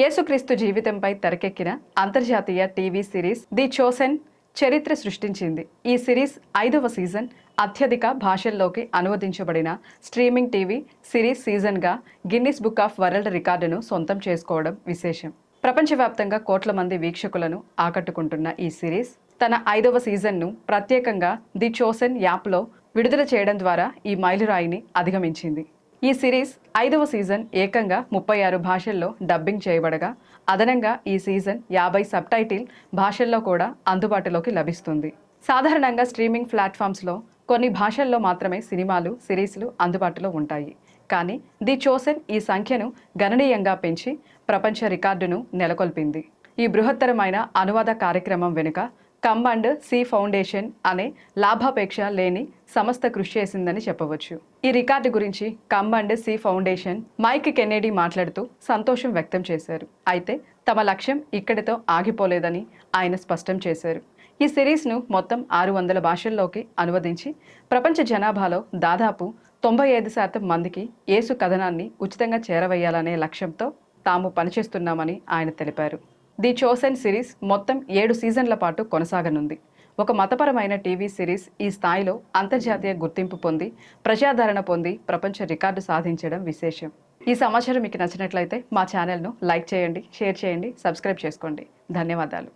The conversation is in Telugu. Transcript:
యేసుక్రీస్తు జీవితంపై తెరకెక్కిన అంతర్జాతీయ టీవీ సిరీస్ ది చోసెన్ చరిత్ర సృష్టించింది. ఈ సిరీస్ ఐదవ సీజన్ అత్యధిక భాషల్లోకి అనువదించబడిన స్ట్రీమింగ్ టీవీ సిరీస్ సీజన్గా గిన్నిస్ బుక్ ఆఫ్ వరల్డ్ రికార్డును సొంతం చేసుకోవడం విశేషం. ప్రపంచవ్యాప్తంగా కోట్ల మంది వీక్షకులను ఆకట్టుకుంటున్న ఈ సిరీస్ తన ఐదవ సీజన్ను ప్రత్యేకంగా ది చోసెన్ యాప్లో విడుదల చేయడం ద్వారా ఈ మైలురాయిని అధిగమించింది. ఈ సిరీస్ ఐదవ సీజన్ ఏకంగా ముప్పై ఆరు భాషల్లో డబ్బింగ్ చేయబడగా అదనంగా ఈ సీజన్ యాభై సబ్టైటిల్ భాషల్లో కూడా అందుబాటులోకి లభిస్తుంది. సాధారణంగా స్ట్రీమింగ్ ప్లాట్ఫామ్స్లో కొన్ని భాషల్లో మాత్రమే సినిమాలు సిరీస్లు అందుబాటులో ఉంటాయి. కానీ ది చోసెన్ ఈ సంఖ్యను గణనీయంగా పెంచి ప్రపంచ రికార్డును నెలకొల్పింది. ఈ బృహత్తరమైన అనువాద కార్యక్రమం వెనుక కమ్ అండ్ సి ఫౌండేషన్ అనే లాభాపేక్ష లేని సంస్థ కృషి చేసిందని చెప్పవచ్చు. ఈ రికార్డు గురించి Come and See Foundation Mike Kennedy మాట్లాడుతూ సంతోషం వ్యక్తం చేశారు. అయితే తమ లక్ష్యం ఇక్కడితో ఆగిపోలేదని ఆయన స్పష్టం చేశారు. ఈ సిరీస్ను మొత్తం ఆరు వందల భాషల్లోకి అనువదించి ప్రపంచ జనాభాలో దాదాపు తొంభై ఐదు శాతం మందికి యేసు కథనాన్ని ఉచితంగా చేరవేయాలనే లక్ష్యంతో తాము పనిచేస్తున్నామని ఆయన తెలిపారు. ది చోసెన్ సిరీస్ మొత్తం ఏడు సీజన్ల పాటు కొనసాగనుంది. ఒక మతపరమైన టీవీ సిరీస్ ఈ స్థాయిలో అంతర్జాతీయ గుర్తింపు పొంది ప్రజాదరణ పొంది ప్రపంచ రికార్డు సాధించడం విశేషం. ఈ సమాచారం మీకు నచ్చినట్లయితే మా ఛానల్ను లైక్ చేయండి షేర్ చేయండి సబ్స్క్రైబ్ చేసుకోండి. ధన్యవాదాలు.